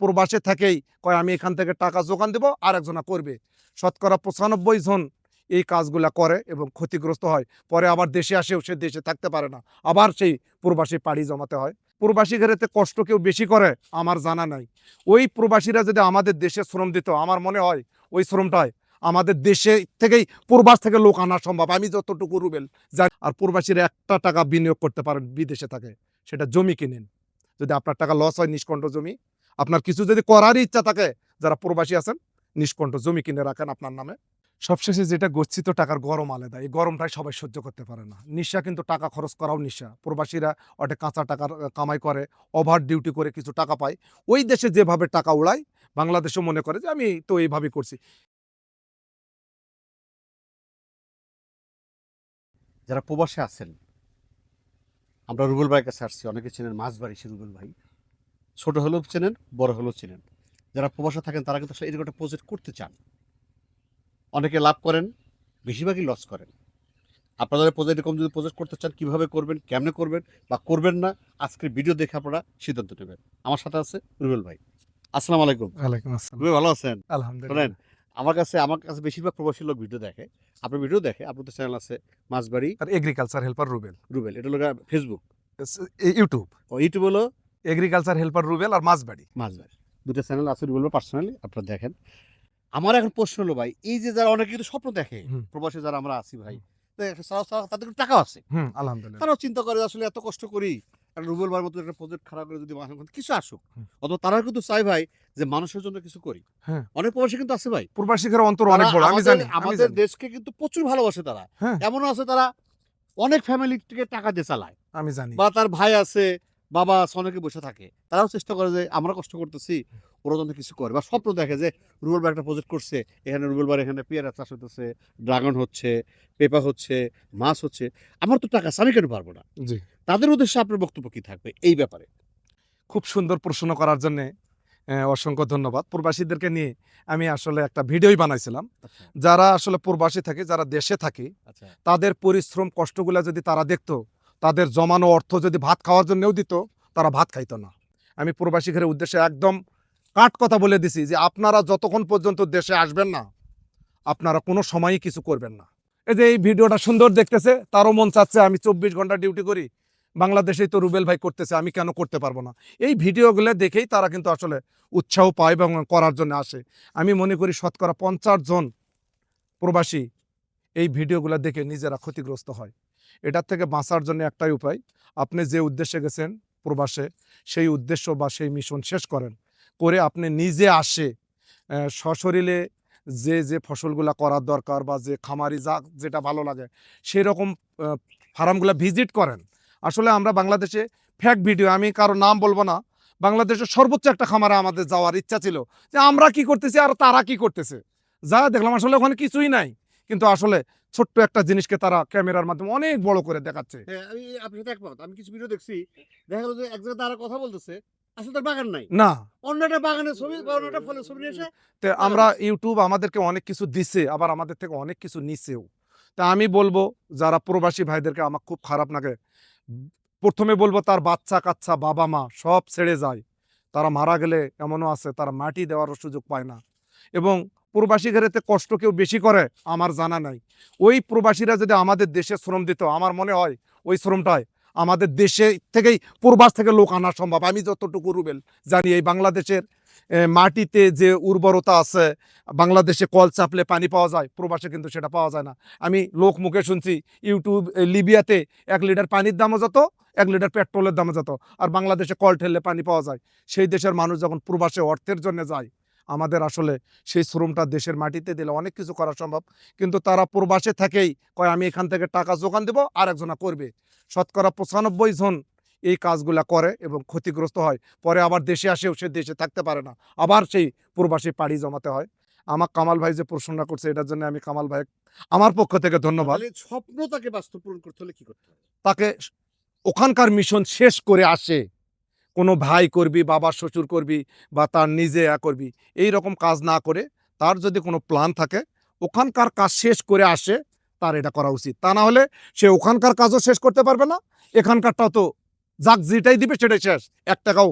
প্রবাসে থেকেই কয়, আমি এখান থেকে টাকা যোগান দেবো আর একজনা করবে। শতকরা পঁচানব্বই জন এই কাজগুলা করে এবং ক্ষতিগ্রস্ত হয়। পরে আবার দেশে আসেও সে দেশে থাকতে পারে না। আবার সেই প্রবাসী পাড়ি জমাতে হয়। প্রবাসী ঘরেতে কষ্ট কেউ বেশি করে, আমার জানা নাই। ওই প্রবাসীরা যদি আমাদের দেশে শ্রম দিত, আমার মনে হয় ওই শ্রমটায় আমাদের দেশে থেকেই প্রবাস থেকে লোক আনা সম্ভব। আমি যতটুকু রুবেল যাই আর প্রবাসীরা একটা টাকা বিনিয়োগ করতে পারেন বিদেশে থাকে, সেটা জমি কিনেন। যদি আপনার টাকা লস হয়, নিষ্কণ্ঠ জমি আপনার কিছু যদি করারই ইচ্ছা থাকে, যারা প্রবাসী আছেন, নিষ্কণ্ঠ জমি কিনে রাখেন আপনার নামে। সবশেষে যেটা গচ্ছিত টাকার গরম আলাদা, এই গরমটাই সবাই সহ্য করতে পারে না। নিশা কিন্তু টাকা খরচ করাও নিশা। প্রবাসীরা ওটা কাঁচা টাকার কামাই করে, ওভার ডিউটি করে কিছু টাকা পায়। ওই দেশে যেভাবে টাকা উড়ায়, বাংলাদেশও মনে করে যে, আমি তো এইভাবেই করছি। যারা প্রবাসে আছেন, আমরা রুবেল ভাইয়ের কাছে আসছি, অনেকে চেনেন মাছবাড়ি সে রুবেল ভাই। ছোট হলেও চেনেন বড় হলেও চেনেন। যারা প্রবাসে থাকেন তারা কিন্তু আসলে এরকম একটা প্রজেক্ট করতে চান। অনেকে লাভ করেন বেশিরভাগই লস করেন। আপনাদের প্রজেক্ট এরকম যদি প্রজেক্ট করতে চান কীভাবে করবেন কেমনে করবেন বা করবেন না আজকের ভিডিও দেখে আপনারা সিদ্ধান্ত নেবেন। আমার সাথে আছে রুবেল ভাই। আসসালামু আলাইকুম। ওয়ালাইকুম আসসালাম। রুবেল ভালো আছেন? আলহামদুলিল্লাহ। আমার কাছে আমার কাছে বেশিরভাগ প্রবাসী লোক ভিডিও দেখে। আপনার ভিডিও দেখে আপনাদের চ্যানেল আছে মাছবাড়ি আর এগ্রিকালচার হেল্পার রুবেল। রুবেল এটা হলো ফেসবুক ইউটিউব ও ইউটিউব হলো এগ্রিকালচার হেল্পার রুবেল আর মাছবাড়ি মাছবাড়ি দুটো চ্যানেল আছে রুবেল পার্সোনালি আপনারা দেখেন। আমার এখন প্রশ্ন হলো ভাই এই যে যারা অনেকে কিন্তু স্বপ্ন দেখে। প্রবাসে যারা আমরা আছি ভাই তাদের টাকা আছে। আলহামদুলিল্লাহ। তারাও চিন্তা করে আসলে এত কষ্ট করি রুবেল ভাইয়ের মতো একটা প্রজেক্ট খারাপ করে যদি কিছু আসুক। অথবা তারা কিন্তু চাই ভাই যে মানুষের জন্য কিছু করি। হ্যাঁ। অনেক প্রবাসী কিন্তু আছে ভাই। প্রবাসীদের অন্তর অনেক বড় আমি জানি আমাদের দেশকে কিন্তু প্রচুর ভালোবাসে তারা। হ্যাঁ। এমনও আছে তারা অনেক ফ্যামিলিকে টাকা দিয়ে চালায়। আমি জানি। বা তার ভাই আছে বাবা অনেকে বসে থাকে। তারাও চেষ্টা করে যে আমরা কষ্ট করতেছি ওরা যেন কিছু করে। বা স্বপ্ন দেখে যে রুবেল ভাই একটা প্রজেক্ট করছে এখানে রুবেল ভাই এখানে পেয়ারা চাষ হতেছে ড্রাগন হচ্ছে পেঁপা হচ্ছে মাছ হচ্ছে। আমার তো টাকা আমি কেন পারব না? জি। তাদের উদ্দেশ্যে আপনার বক্তব্য কি থাকবে এই ব্যাপারে? খুব সুন্দর প্রশ্ন করার জন্য অসংখ্য ধন্যবাদ। প্রবাসীদেরকে নিয়ে আমি আসলে একটা ভিডিওই বানাইছিলাম। যারা আসলে প্রবাসী থাকে যারা দেশে থাকে আচ্ছা। তাদের পরিশ্রম কষ্টগুলো যদি তারা দেখতো তাদের জমানো অর্থ যদি ভাত খাওয়ার জন্যও দিত, তারা ভাত খাইত না। আমি প্রবাসী ঘরের উদ্দেশ্যে একদম কাট কথা বলে দিছি যে, আপনারা যতক্ষণ পর্যন্ত দেশে আসবেন না, আপনারা কোনো সময়ই কিছু করবেন না। এই যে এই ভিডিওটা সুন্দর দেখতেছে, তারও মন চাচ্ছে আমি চব্বিশ ঘণ্টা ডিউটি করি, বাংলাদেশেই তো রুবেল ভাই করতেছে, আমি কেন করতে পারব না? এই ভিডিওগুলো দেখেই তারা কিন্তু আসলে উৎসাহ পায় এবং করার জন্য আসে। আমি মনে করি শতকরা পঞ্চাশ জন প্রবাসী এই ভিডিওগুলো দেখে নিজেরা ক্ষতিগ্রস্ত হয়। এটার থেকে বাঁচার জন্য একটাই উপায়, আপনি যে উদ্দেশ্যে গেছেন প্রবাসে, সেই উদ্দেশ্য বা সেই মিশন শেষ করেন। করে আপনি নিজে আসে সশরীরে যে যে ফসলগুলো করার দরকার বা যে খামারি যা, যেটা ভালো লাগে সেই রকম ফার্মগুলো ভিজিট করেন। আসলে আমরা বাংলাদেশে ফ্যাক ভিডিও আমি কারও নাম বলব না, বাংলাদেশের সর্বোচ্চ একটা খামারে আমাদের যাওয়ার ইচ্ছা ছিল যে আমরা কি করতেছি আর তারা কি করতেছে। যা দেখলাম, আসলে ওখানে কিছুই নাই। কিন্তু আসলে ছোট্ট একটা জিনিসকে তারা ক্যামেরার মাধ্যমে অনেক বড় করে দেখাচ্ছে। হ্যাঁ আমি আপনার সাথে একমত। আমি কিছু ভিডিও দেখছি। দেখা গেলো যে এক জায়গায় তারা কথা বলতেছে। বাগান নাই। না। অন্য একটা বাগানের ছবি ফলের ছবি এসে তো আমরা ইউটিউব আমাদেরকে অনেক কিছু দিছে আবার আমাদের থেকে অনেক কিছু নিছেও। তা আমি বলব যারা প্রবাসী ভাইদেরকে আমার খুব খারাপ লাগে প্রথমে বলব তার বাচ্চা কাচ্চা বাবা মা সব ছেড়ে যায়। তারা মারা গেলে এমনও আছে তারা মাটি দেওয়ারও সুযোগ পায় না। এবং প্রবাসী ঘরেতে কষ্ট কেউ বেশি করে, আমার জানা নাই। ওই প্রবাসীরা যদি আমাদের দেশে শ্রম দিত, আমার মনে হয় ওই শ্রমটায় আমাদের দেশে থেকেই প্রবাস থেকে লোক আনা সম্ভব। আমি যতটুকু রুবেল জানি, এই বাংলাদেশের মাটিতে যে উর্বরতা আছে, বাংলাদেশে কল চাপলে পানি পাওয়া যায়, প্রবাসে কিন্তু সেটা পাওয়া যায় না। আমি লোক মুখে শুনছি, ইউটিউব লিবিয়াতে এক লিটার পানির দামও যত, এক লিটার পেট্রোলের দামও যত, আর বাংলাদেশে কল ঠেললে পানি পাওয়া যায়। সেই দেশের মানুষ যখন প্রবাসে অর্থের জন্য যায় আমাদের আসলে সেই শ্রমটা দেশের মাটিতে দিলে অনেক কিছু করা সম্ভব। কিন্তু তারা প্রবাসে থেকেই কয় আমি এখান থেকে টাকা যোগান দেবো আর একজনা করবে। শতকরা পঁচানব্বই জন এই কাজগুলা করে এবং ক্ষতিগ্রস্ত হয়। পরে আবার দেশে আসেও সে দেশে থাকতে পারে না। আবার সেই প্রবাসী পাড়ি জমাতে হয়। আমার কামাল ভাই যে প্রশ্নটা করছে এটার জন্য আমি কামাল ভাই আমার পক্ষ থেকে ধন্যবাদ। স্বপ্ন তাকে বাস্তব পূরণ করতে হলে কি করতে হবে? তাকে ওখানকার মিশন শেষ করে আসে। কোনো ভাই করবি, বাবার শ্বশুর করবি বা তার নিজে করবি, এই রকম কাজ না করে তার যদি কোনো প্ল্যান থাকে, ওখানকার কাজ শেষ করে আসে, তার এটা করা উচিত। তা না হলে সে ওখানকার কাজও শেষ করতে পারবে না, এখানকারটাও তো যাক যেটাই দিবে সেটাই শেষ। এক টাকাও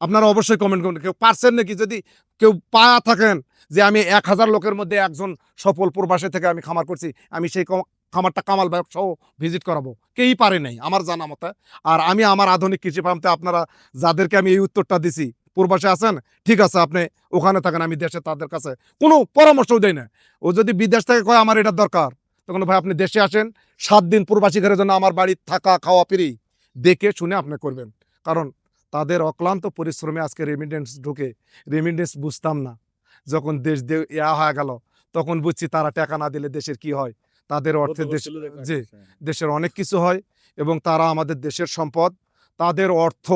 আপনারা অবশ্যই কমেন্ট করুন। কেউ পারছেন নাকি? যদি কেউ পায়া থাকেন যে আমি এক হাজার লোকের মধ্যে একজন সফল প্রবাসী থেকে আমি খামার করছি, আমি সেই খামারটা কামাল ভাই সহ ভিজিট করাবো। কেই পারে নাই, আমার জানা মতে। আর আমি আমার আধুনিক কৃষি ফার্মতে আপনারা যাদেরকে আমি এই উত্তরটা দিছি, প্রবাসে আছেন, ঠিক আছে, আপনি ওখানে থাকেন, আমি দেশে তাদের কাছে কোনো পরামর্শও দেয় না। ও যদি বিদেশ থেকে কয়, আমার এটা দরকার, তখন ভাই আপনি দেশে আসেন, সাত দিন প্রবাসী ঘরের জন্য আমার বাড়ি থাকা, খাওয়া, ফিরি, দেখে শুনে আপনি করবেন। কারণ তাদের অক্লান্ত পরিশ্রমে আজকে রেমিডেন্স ঢুকে রেমিডেন্স বুঝতাম না। যখন দেশ ইয়া হয়ে গেল, তখন বুঝছি তারা টাকা না দিলে দেশের কি হয়। তাদের অর্থে দেশ জি দেশের অনেক কিছু হয় এবং তারা আমাদের দেশের সম্পদ তাদের অর্থ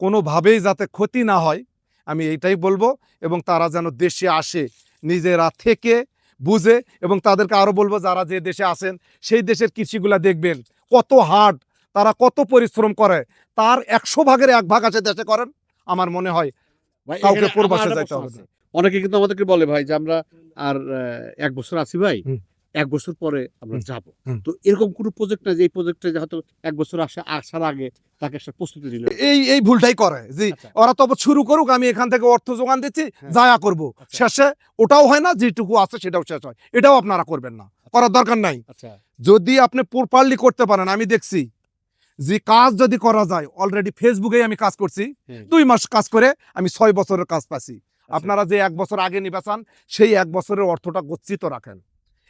কোনোভাবেই যাতে ক্ষতি না হয় আমি এইটাই বলব এবং তারা যেন দেশে আসে নিজেরা থেকে বুঝে এবং তাদেরকে আরও বলব যারা যে দেশে আসেন সেই দেশের কৃষিগুলা দেখবেন কত হার্ড তারা কত পরিশ্রম করে তার একশো ভাগের এক ভাগ আছে দেশে করেন আমার মনে হয় কাউকে প্রবাসে যাইতে হবে অনেকে কিন্তু আমাদেরকে বলে ভাই যে আমরা আর এক বছর আছি ভাই। এক বছর পরে আমরা যাব তো এরকম কোনো প্রজেক্ট না যে এই প্রজেক্টে হয়তো এক বছর আসে আসার আগে তাকে একটা প্রস্তুতি এই এই ভুলটাই করে জি আচ্ছা। ওরা তো আবার শুরু করুক আমি এখান থেকে অর্থ যোগান দিচ্ছি হ্যাঁ। যায়া করব আচ্ছা। শেষে ওটাও হয় না যেটুকু আছে সেটাও শেষ হয় এটাও আপনারা করবেন না করার দরকার নাই আচ্ছা যদি আপনি প্রপারলি করতে পারেন আমি দেখছি যে কাজ যদি করা যায় অলরেডি ফেসবুকে আমি কাজ করছি। দুই মাস কাজ করে আমি ছয় বছরের কাজ পাচ্ছি। আপনারা যে এক বছর আগে নিবেচান সেই এক বছরের অর্থটা গচ্ছিত রাখেন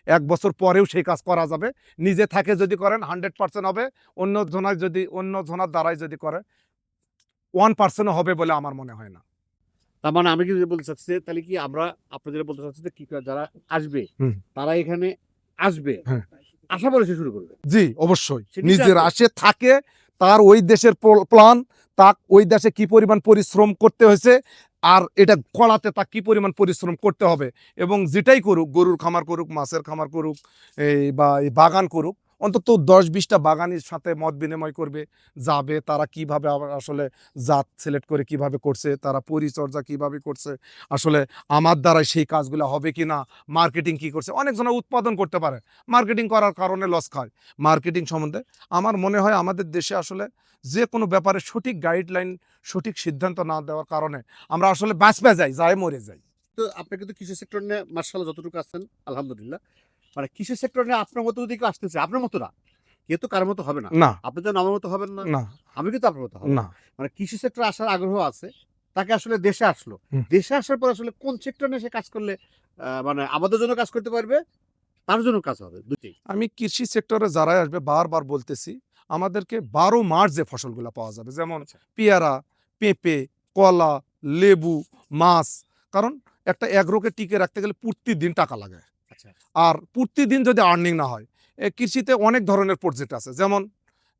এক বছর পরেও সেই কাজ করা যাবে। নিজে থাকে যদি করেন হান্ড্রেড পার্সেন্ট হবে। অন্য জনায় যদি অন্য জনার দ্বারাই যদি করে ওয়ান পার্সেন্ট হবে বলে আমার মনে হয় না। তার মানে আমি কি বলতে চাচ্ছি তাহলে কি আমরা আপনি যেটা বলতে চাচ্ছি যে কি করে যারা আসবে তারা এখানে আসবে। হ্যাঁ। আশা সে শুরু করবে। জি অবশ্যই। নিজের। আসে থাকে তার ওই দেশের প্লান তা ওই দেশে কি পরিমাণ পরিশ্রম করতে হয়েছে আর এটা কলাতে তা কি পরিমাণ পরিশ্রম করতে হবে? এবং যেটাই করুক, গরুর খামার করুক, মাছের খামার করুক, এই বা এই বাগান করুক অন্তত দশ বিশটা বাগানের সাথে মত বিনিময় করবে, যাবে, তারা কীভাবে আবার আসলে জাত সিলেক্ট করে কীভাবে করছে, তারা পরিচর্যা কীভাবে করছে, আসলে আমার দ্বারাই সেই কাজগুলো হবে কি না মার্কেটিং কি করছে অনেকজনে উৎপাদন করতে পারে। মার্কেটিং করার কারণে লস খায়। মার্কেটিং সম্বন্ধে আমার মনে হয় আমাদের দেশে আসলে যে কোনো ব্যাপারে সঠিক গাইডলাইন সঠিক সিদ্ধান্ত না দেওয়ার কারণে আমরা আসলে বাঁচবে যাই যায় মরে যাই। তো আপনি কিন্তু কৃষি সেক্টর নিয়ে মার্শাল যতটুকু আছেন, আলহামদুলিল্লাহ। মানে কৃষি সেক্টর আপনার মতো যদি আসতেছে আপনার মতো না কেউ তো কারোর মতো হবে না। না। আপনি তো আমার মতো হবেন না না। আমি কিন্তু আপনার মতো না। মানে কৃষি সেক্টর আসার আগ্রহ আছে তাকে আসলে দেশে আসলো। দেশে আসার পর আসলে কোন সেক্টর সে কাজ করলে মানে আমাদের জন্য কাজ করতে পারবে তার জন্য কাজ হবে দুটোই আমি কৃষি সেক্টরে যারাই আসবে বারবার বলতেছি আমাদেরকে বারো মাস যে ফসলগুলো পাওয়া যাবে যেমন পেয়ারা পেঁপে কলা লেবু মাছ কারণ একটা এগ্রোকে টিকে রাখতে গেলে প্রতিদিন টাকা লাগে। আচ্ছা আর প্রতিদিন যদি আর্নিং না হয় এ কৃষিতে অনেক ধরনের প্রজেক্ট আছে। যেমন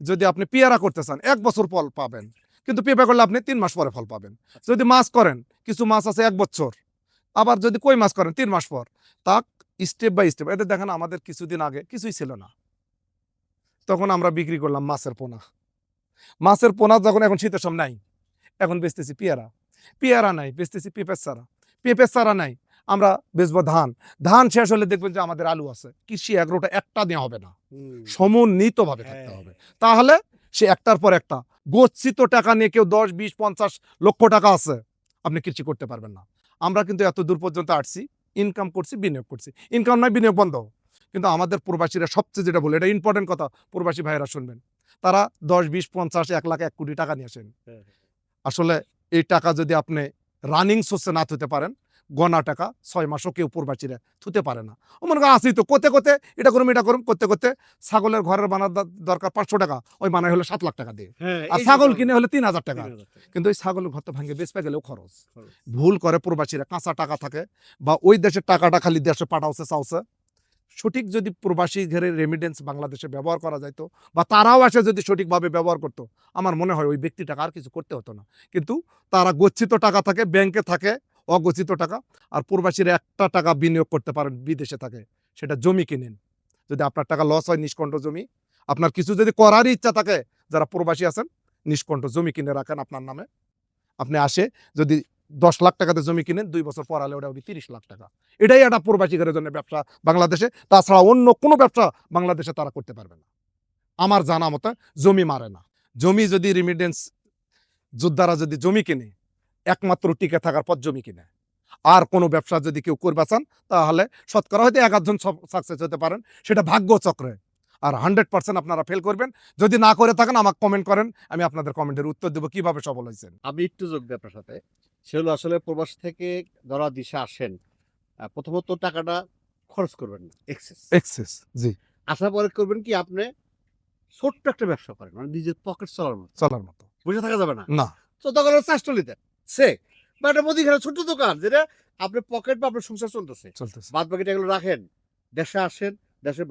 যদি আপনি পেয়ারা করতে চান এক বছর ফল পাবেন। কিন্তু পেঁপে করলে আপনি তিন মাস পরে ফল পাবেন। যদি মাছ করেন কিছু মাছ আছে এক বছর। আবার যদি কই মাছ করেন তিন মাস পর। তা স্টেপ বাই স্টেপ এদের দেখেন আমাদের কিছুদিন আগে কিছুই ছিল না। তখন আমরা বিক্রি করলাম মাছের পোনা। মাছের পোনা যখন এখন শীতের সময় নাই এখন বেচতেছি পেয়ারা। পেয়ারা নাই বেচতেছি পেঁপের চারা। পেঁপের চারা নাই আমরা বেচবো ধান। ধান শেষ হলে দেখবেন যে আমাদের আলু আছে। কৃষি এগারোটা একটা দেওয়া হবে না। সমন্বিতভাবে থাকতে হবে। তাহলে সে একটার পর একটা গচ্ছিত টাকা নিয়ে কেউ দশ বিশ পঞ্চাশ লক্ষ টাকা আছে আপনি কৃষি করতে পারবেন না। আমরা কিন্তু এত দূর পর্যন্ত আসছি ইনকাম করছি বিনিয়োগ করছি। ইনকাম নয় বিনিয়োগ বন্ধ। কিন্তু আমাদের প্রবাসীরা সবচেয়ে যেটা বলে এটা ইম্পর্টেন্ট কথা প্রবাসী ভাইয়েরা শুনবেন। তারা দশ বিশ পঞ্চাশ এক লাখ এক কোটি টাকা নিয়ে আসেন। আসলে এই টাকা যদি আপনি রানিং সোর্সে না থুতে পারেন গনা টাকা ছয় মাসও কেউ প্রবাসীরা থুতে পারে না। ও মনে করেন আসি তো কোতে কোতে এটা করুন এটা করুন করতে করতে ছাগলের ঘরের বানার দরকার পাঁচশো টাকা ওই বানাই হলো সাত লাখ টাকা দিয়ে। আর ছাগল কিনে হলে তিন হাজার টাকা। কিন্তু ওই ছাগলের ঘর তো ভাঙে বেচতে গেলেও খরচ। ভুল করে প্রবাসীরা কাঁচা টাকা থাকে বা ওই দেশের টাকাটা খালি দেশে পাঠাওছে চাওছে। সঠিক যদি প্রবাসী ঘেরে রেমিডেন্স বাংলাদেশে ব্যবহার করা যাইতো বা তারাও এসে যদি সঠিকভাবে ব্যবহার করতো আমার মনে হয় ওই ব্যক্তি টাকা আর কিছু করতে হতো না। কিন্তু তারা গচ্ছিত টাকা থাকে ব্যাংকে থাকে অগচ্ছিত টাকা আর প্রবাসীরা একটা টাকা বিনিয়োগ করতে পারেন বিদেশে থাকে, সেটা জমি কিনেন। যদি আপনার টাকা লস হয় নিষ্কণ্ঠ জমি, আপনার কিছু যদি করারই ইচ্ছা থাকে, যারা প্রবাসী আছেন, নিষ্কণ্ঠ জমি কিনে রাখেন আপনার নামে। আপনি আসে যদি দশ লাখ টাকাতে জমি কিনেন, দুই বছর পর আলে ওটা হবে তিরিশ লাখ টাকা। এটাই একটা প্রবাসীদের জন্য ব্যবসা বাংলাদেশে। তাছাড়া অন্য কোনো ব্যবসা বাংলাদেশে তারা করতে পারবে না। আমার জানা মতে জমি মারে না। জমি যদি রিমিডেন্স যোদ্ধারা যদি জমি কিনে একমাত্র টিকে থাকার পর জমি কিনে। আর কোনো ব্যবসা যদি কেউ করবে চান তাহলে শতকরা হয়তো এক আধজন সাকসেস হতে পারেন সেটা ভাগ্য চক্রে। আর হান্ড্রেড পার্সেন্ট আপনারা ফেল করবেন। যদি না করে থাকেন আমাকে কমেন্ট করেন আমি আপনাদের কমেন্টের উত্তর দেবো কীভাবে সফল হয়েছেন। আমি একটু যোগ দিই আপনার সাথে। সে হলো আসলে প্রবাস থেকে যারা দিশা আসেন প্রথমত টাকাটা খরচ করবেন না। এক্সেস এক্সেস জি। আসার পরে করবেন কি আপনি ছোট্ট একটা ব্যবসা করেন মানে নিজের পকেট চলার মতো। চলার মতো। বসে থাকা যাবে না? না। তো তখন দেন সে। বা একটা মুদিখানা ছোট্ট দোকান যেটা আপনার পকেট বা আপনার সংসার চলতেছে। চলতেছে। বাদ বাকিটা এগুলো রাখেন দেশে আসেন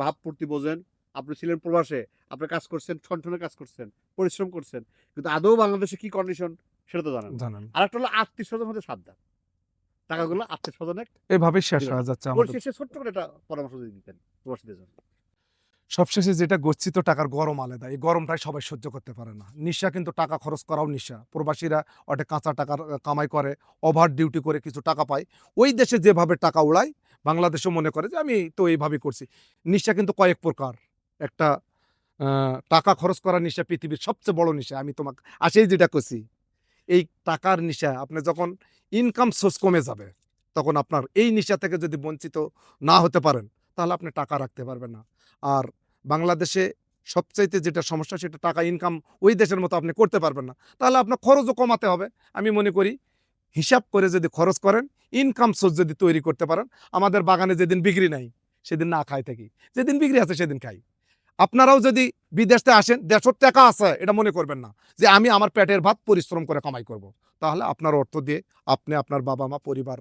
ভাব পূর্তি বোঝেন। আপনি ছিলেন প্রবাসে আপনি কাজ করছেন ঠনঠনে কাজ করছেন পরিশ্রম করছেন কিন্তু আদৌ বাংলাদেশে কি কন্ডিশন সেটা তো জানেন জানেন আর একটা হলো আত্মীয় স্বজন হতে সাবধান। টাকাগুলো আত্মীয় স্বজনে এভাবে শেষ হয়ে যাচ্ছে আমাদের পরিশেষে ছোট্ট করে একটা পরামর্শ দিয়ে দিতেন প্রবাসীদের জন্য। সবশেষে যেটা গচ্ছিত টাকার গরম আলাদা। এই গরমটাই সবাই সহ্য করতে পারে না। নিশা কিন্তু টাকা খরচ করাও নিশা। প্রবাসীরা ওটা কাঁচা টাকার কামাই করে ওভার ডিউটি করে কিছু টাকা পায়। ওই দেশে যেভাবে টাকা উড়ায়, বাংলাদেশও মনে করে যে আমি তো এইভাবেই করছি। নিশা কিন্তু কয়েক প্রকার। একটা টাকা খরচ করার নিশা পৃথিবীর সবচেয়ে বড় নিশা। আমি তোমাকে, আসেই যেটা করছি এই টাকার নিশা আপনি যখন ইনকাম সোর্স কমে যাবে, তখন আপনার এই নিশা থেকে যদি বঞ্চিত না হতে পারেন, তাহলে আপনি টাকা রাখতে পারবেন না। আর বাংলাদেশে সবচাইতে যেটা সমস্যা সেটা টাকা ইনকাম ওই দেশের মতো আপনি করতে পারবেন না। তাহলে আপনার খরচও কমাতে হবে। আমি মনে করি হিসাব করে যদি খরচ করেন ইনকাম সোর্স যদি তৈরি করতে পারেন, আমাদের বাগানে যেদিন বিক্রি নাই, সেদিন না খাই থাকি। যেদিন বিক্রি আছে সেদিন খাই। আপনারাও যদি বিদেশে আসেন, দেড়শোর টাকা আছে, এটা মনে করবেন না যে আমি আমার পেটের ভাত পরিশ্রম করে কামাই করব। তাহলে আপনার অর্থ দিয়ে আপনি আপনার বাবা মা পরিবার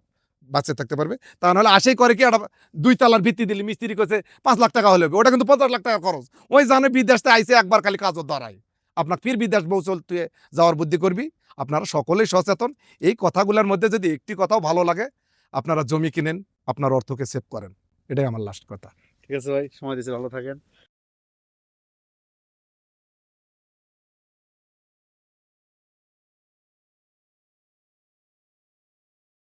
বাঁচে থাকতে পারবে। তা নাহলে আশাই করে কি একটা দুই তালার ভিত্তি দিলে মিস্ত্রি করছে পাঁচ লাখ টাকা হলে ওটা কিন্তু পঞ্চাশ লাখ টাকা খরচ। ওই জানে বিদেশতে আইসে একবার খালি কাজও ধরায়। আপনার ফির বিদেশ বউ চলতে যাওয়ার বুদ্ধি করবি। আপনারা সকলেই সচেতন। এই কথাগুলোর মধ্যে যদি একটি কথাও ভালো লাগে, আপনারা জমি কিনেন, আপনার অর্থকে সেভ করেন। এটাই আমার লাস্ট কথা। ঠিক আছে ভাই, সময় দিয়েছে, ভালো থাকেন।